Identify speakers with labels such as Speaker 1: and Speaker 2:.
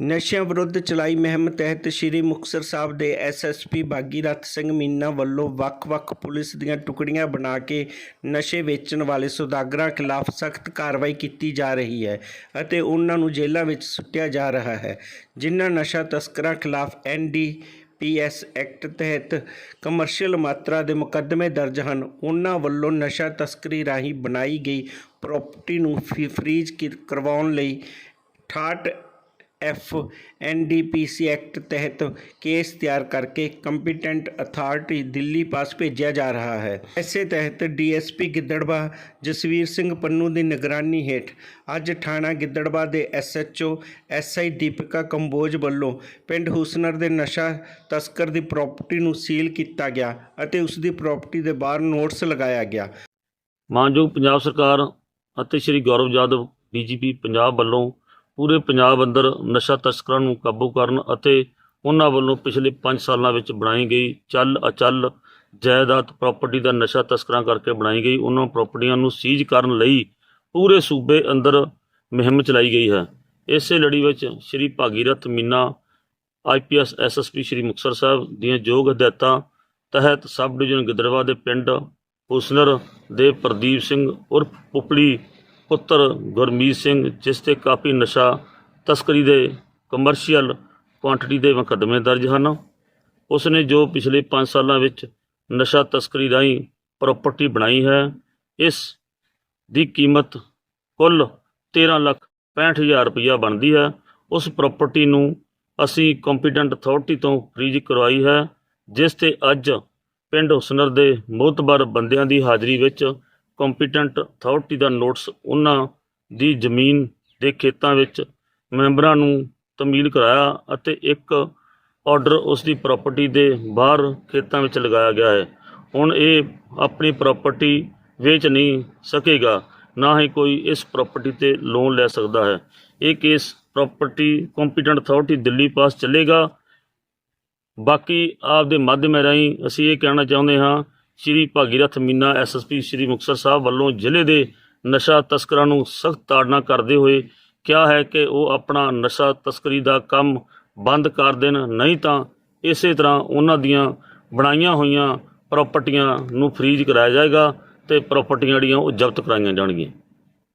Speaker 1: ਨਸ਼ਿਆਂ ਵਿਰੁੱਧ ਚਲਾਈ ਮੁਹਿੰਮ ਤਹਿਤ ਸ੍ਰੀ ਮੁਕਤਸਰ ਸਾਹਿਬ ਦੇ ਐਸਐਸਪੀ ਬਾਗੀ ਰਤ ਸਿੰਘ ਮੀਨਾ ਵੱਲੋਂ ਵੱਖ-ਵੱਖ ਪੁਲਿਸ ਦੀਆਂ ਟੁਕੜੀਆਂ ਬਣਾ ਕੇ ਨਸ਼ੇ ਵੇਚਣ ਵਾਲੇ ਸੌਦਾਗਰਾਂ ਖਿਲਾਫ ਸਖਤ ਕਾਰਵਾਈ ਕੀਤੀ ਜਾ ਰਹੀ ਹੈ ਅਤੇ ਉਹਨਾਂ ਨੂੰ ਜੇਲ੍ਹਾਂ ਵਿੱਚ ਸੁੱਟਿਆ ਜਾ ਰਿਹਾ ਹੈ, ਜਿਨ੍ਹਾਂ ਨਸ਼ਾ ਤਸਕਰਾਂ ਖਿਲਾਫ N D P S act ਤਹਿਤ ਕਮਰਸ਼ੀਅਲ ਮਾਤਰਾ ਦੇ ਮੁਕੱਦਮੇ ਦਰਜ ਹਨ। ਉਹਨਾਂ ਵੱਲੋਂ ਨਸ਼ਾ ਤਸਕਰੀ ਰਾਹੀਂ ਬਣਾਈ ਗਈ ਪ੍ਰਾਪਰਟੀ ਨੂੰ ਫੀ- ਫਰੀਜ਼ ਕਰਵਾਉਣ ਲਈ 68 ਐਫ ਐਨਡੀਪੀਸੀ ਐਕਟ ਤਹਿਤ ਕੇਸ ਤਿਆਰ ਕਰਕੇ ਕੰਪੀਟੈਂਟ ਅਥਾਰਟੀ ਦਿੱਲੀ ਪਾਸ ਭੇਜਿਆ ਜਾ ਰਿਹਾ ਹੈ। ਇਸੇ ਤਹਿਤ ਡੀਐਸਪੀ ਗਿੱਦੜਬਾ ਜਸਵੀਰ ਸਿੰਘ ਪੰਨੂ ਦੀ ਨਿਗਰਾਨੀ ਹੇਠ ਅੱਜ ਥਾਣਾ ਗਿੱਦੜਬਾ ਦੇ ਐਸਐਚਓ ਐਸਆਈ ਦੀਪਿਕਾ ਕੰਬੋਜ ਵੱਲੋਂ ਪਿੰਡ ਹੁਸਨਰ ਦੇ ਨਸ਼ਾ ਤਸਕਰ ਦੀ ਪ੍ਰਾਪਰਟੀ ਨੂੰ ਸੀਲ ਕੀਤਾ ਗਿਆ ਅਤੇ ਉਸ ਦੀ ਪ੍ਰਾਪਰਟੀ ਦੇ ਬਾਹਰ ਨੋਟਿਸ ਲਗਾਇਆ ਗਿਆ।
Speaker 2: ਮਾਨਯੋਗ ਪੰਜਾਬ ਸਰਕਾਰ ਅਤੇ Shri Gaurav Yadav D G P Punjab ਵੱਲੋਂ ਪੂਰੇ ਪੰਜਾਬ ਅੰਦਰ ਨਸ਼ਾ ਤਸਕਰਾਂ ਨੂੰ ਕਾਬੂ ਕਰਨ ਅਤੇ ਉਹਨਾਂ ਵੱਲੋਂ ਪਿਛਲੇ 5 ਸਾਲਾਂ ਵਿੱਚ ਬਣਾਈ ਗਈ ਚੱਲ ਅਚੱਲ ਜਾਇਦਾਦ ਪ੍ਰਾਪਰਟੀ ਦਾ ਨਸ਼ਾ ਤਸਕਰਾਂ ਕਰਕੇ ਬਣਾਈ ਗਈ, ਉਹਨਾਂ ਪ੍ਰਾਪਰਟੀਆਂ ਨੂੰ ਸੀਜ਼ ਕਰਨ ਲਈ ਪੂਰੇ ਸੂਬੇ ਅੰਦਰ ਮੁਹਿੰਮ ਚਲਾਈ ਗਈ ਹੈ। ਇਸੇ ਲੜੀ ਵਿੱਚ ਸ਼੍ਰੀ ਭਾਗੀਰਥ ਮੀਨਾ ਆਈਪੀਐਸ ਐਸਐਸਪੀ ਸ਼੍ਰੀ ਮੁਕਤਸਰ ਸਾਹਿਬ ਦੀਆਂ ਯੋਗ ਹਦਾਇਤਾਂ ਤਹਿਤ ਸਬ ਡਿਵੀਜ਼ਨ ਗਿੱਦੜਵਾ ਦੇ ਪਿੰਡ ਹੁਸਨਰ ਦੇ ਪ੍ਰਦੀਪ ਸਿੰਘ ਉਰਫ ਪੁਪਲੀ ਪੁੱਤਰ ਗੁਰਮੀਤ ਸਿੰਘ, ਜਿਸ ਤੇ ਕਾਫੀ ਨਸ਼ਾ, ਤਸਕਰੀ ਦੇ ਕਮਰਸ਼ੀਅਲ ਕੁਆਂਟੀਟੀ ਦੇ ਮੁਕੱਦਮੇ ਦਰਜ ਹਨ। ਉਸ ਨੇ ਜੋ ਪਿਛਲੇ 5 ਸਾਲਾਂ ਵਿੱਚ ਨਸ਼ਾ ਤਸਕਰੀ ਰਾਹੀਂ ਪ੍ਰਾਪਰਟੀ ਬਣਾਈ ਹੈ, ਇਸ ਦੀ ਕੀਮਤ ਕੁੱਲ 13 ਲੱਖ 65000 ਰੁਪਇਆ ਬਣਦੀ ਹੈ। ਉਸ ਪ੍ਰਾਪਰਟੀ ਨੂੰ ਅਸੀਂ ਕੰਪੀਟੈਂਟ ਅਥਾਰਟੀ ਤੋਂ ਫਰੀਜ਼ ਕਰਵਾਈ ਹੈ, ਜਿਸ ਤੇ ਅੱਜ ਪਿੰਡ ਹੁਸਨਰ ਦੇ ਮੋਤਬਰ ਬੰਦਿਆਂ ਦੀ ਹਾਜ਼ਰੀ ਵਿੱਚ ਕੰਪੀਟੈਂਟ ਅਥਾਰਟੀ ਦਾ ਨੋਟਿਸ ਉਹਨਾਂ ਦੀ ਜ਼ਮੀਨ ਦੇ ਖੇਤਾਂ ਵਿੱਚ ਮੈਂਬਰਾਂ ਨੂੰ ਤਮੀਲ ਕਰਾਇਆ ਅਤੇ ਇੱਕ ਆਰਡਰ ਉਸ ਦੀ ਪ੍ਰਾਪਰਟੀ ਦੇ ਬਾਹਰ ਖੇਤਾਂ ਵਿੱਚ ਲਗਾਇਆ ਗਿਆ ਹੈ। ਹੁਣ ਇਹ ਆਪਣੀ ਪ੍ਰਾਪਰਟੀ ਵੇਚ ਨਹੀਂ ਸਕੇਗਾ, ਨਾ ਹੀ ਕੋਈ ਇਸ ਪ੍ਰਾਪਰਟੀ ਤੇ ਲੋਨ ਲੈ ਸਕਦਾ ਹੈ। ਇਹ case property competent authority Delhi ਪਾਸ ਚੱਲੇਗਾ। ਬਾਕੀ ਆਪ ਦੇ ਮਾਧਿਅਮ ਰਾਹੀਂ ਅਸੀਂ ਇਹ ਕਹਿਣਾ ਚਾਹੁੰਦੇ ਹਾਂ ਸ਼੍ਰੀ ਭਾਗੀਰਥ ਮੀਨਾ ਐਸਐਸਪੀ ਸ਼੍ਰੀ ਮੁਕਤਸਰ ਸਾਹਿਬ ਵੱਲੋਂ ਜ਼ਿਲ੍ਹੇ ਦੇ ਨਸ਼ਾ ਤਸਕਰਾਂ ਨੂੰ ਸਖਤ ਤਾੜਨਾ ਕਰਦੇ ਹੋਏ ਕਿਹਾ ਹੈ ਕਿ ਉਹ ਆਪਣਾ ਨਸ਼ਾ ਤਸਕਰੀ ਦਾ ਕੰਮ ਬੰਦ ਕਰ ਦੇਣ, ਨਹੀਂ ਤਾਂ ਇਸੇ ਤਰ੍ਹਾਂ ਉਹਨਾਂ ਦੀਆਂ ਬਣਾਈਆਂ ਹੋਈਆਂ ਪ੍ਰਾਪਰਟੀਆਂ ਨੂੰ ਫਰੀਜ਼ ਕਰਾਇਆ ਜਾਏਗਾ ਤੇ ਪ੍ਰਾਪਰਟੀਆਂ ਜਿਹੜੀਆਂ ਉਹ ਜ਼ਬਤ ਕਰਾਈਆਂ ਜਾਣਗੀਆਂ।